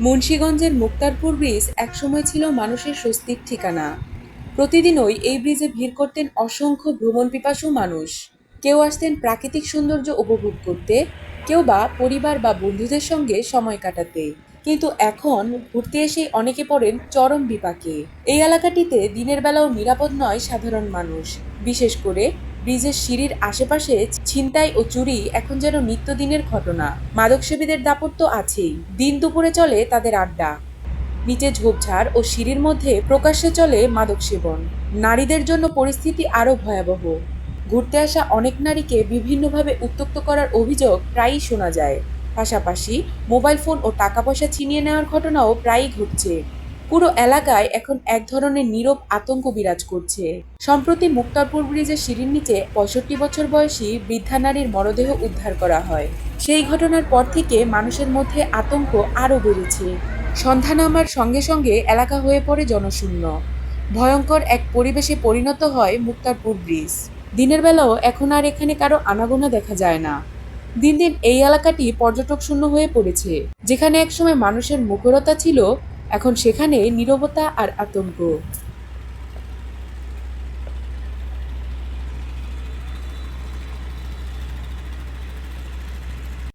মুন্সীগঞ্জের মুক্তারপুর ব্রিজ একসময় ছিল মানুষের স্বস্তির ঠিকানা। প্রতিদিনই এই ব্রিজে ভিড় করতেন অসংখ্য ভ্রমণ পিপাসু মানুষ। কেউ আসতেন প্রাকৃতিক সৌন্দর্য উপভোগ করতে কেউ বা পরিবার বা বন্ধুদের সঙ্গে সময় কাটাতে। কিন্তু এখন ঘুরতে এসে অনেকে পড়েন চরম বিপাকে। এই এলাকাটিতে দিনের বেলাও নিরাপদ নয় সাধারণ মানুষ। বিশেষ করে ব্রিজের সিঁড়ির আশেপাশে ছিনতাই ও চুরি এখন যেন নিত্যদিনের ঘটনা। মাদকসেবীদের দাপট তো আছেই। দিন দুপুরে চলে তাদের আড্ডা। নিচে ঝোপঝাড় ও সিঁড়ির মধ্যে প্রকাশ্যে চলে মাদক সেবন নারীদের জন্য পরিস্থিতি আরও ভয়াবহ। ঘুরতে আসা অনেক নারীকে বিভিন্নভাবে উত্তক্ত করার অভিযোগ প্রায়ই শোনা যায়। পাশাপাশি মোবাইল ফোন ও টাকা পয়সা ছিনিয়ে নেওয়ার ঘটনাও প্রায়ই ঘটছে। পুরো এলাকায় এখন এক ধরনের নীরব আতঙ্ক বিরাজ করছে। সম্প্রতি মুক্তারপুর ব্রিজের সিঁড়ির নিচে পঁয়ষট্টি বছর বয়সী বৃদ্ধা নারীর মরদেহ উদ্ধার করা হয়। সেই ঘটনার পর থেকে মানুষের মধ্যে আতঙ্ক আরও বেড়েছে। সন্ধ্যা নামার সঙ্গে সঙ্গে এলাকা হয়ে পড়ে জনশূন্য। ভয়ঙ্কর এক পরিবেশে পরিণত হয় মুক্তারপুর ব্রিজ। দিনের বেলাও এখন আর এখানে কারও আনাগোনা দেখা যায় না। দিন দিন এই এলাকাটি পর্যটক শূন্য হয়ে পড়েছে, যেখানে একসময় মানুষের মুখরতা ছিল, এখন সেখানে নীরবতা আর আতঙ্ক।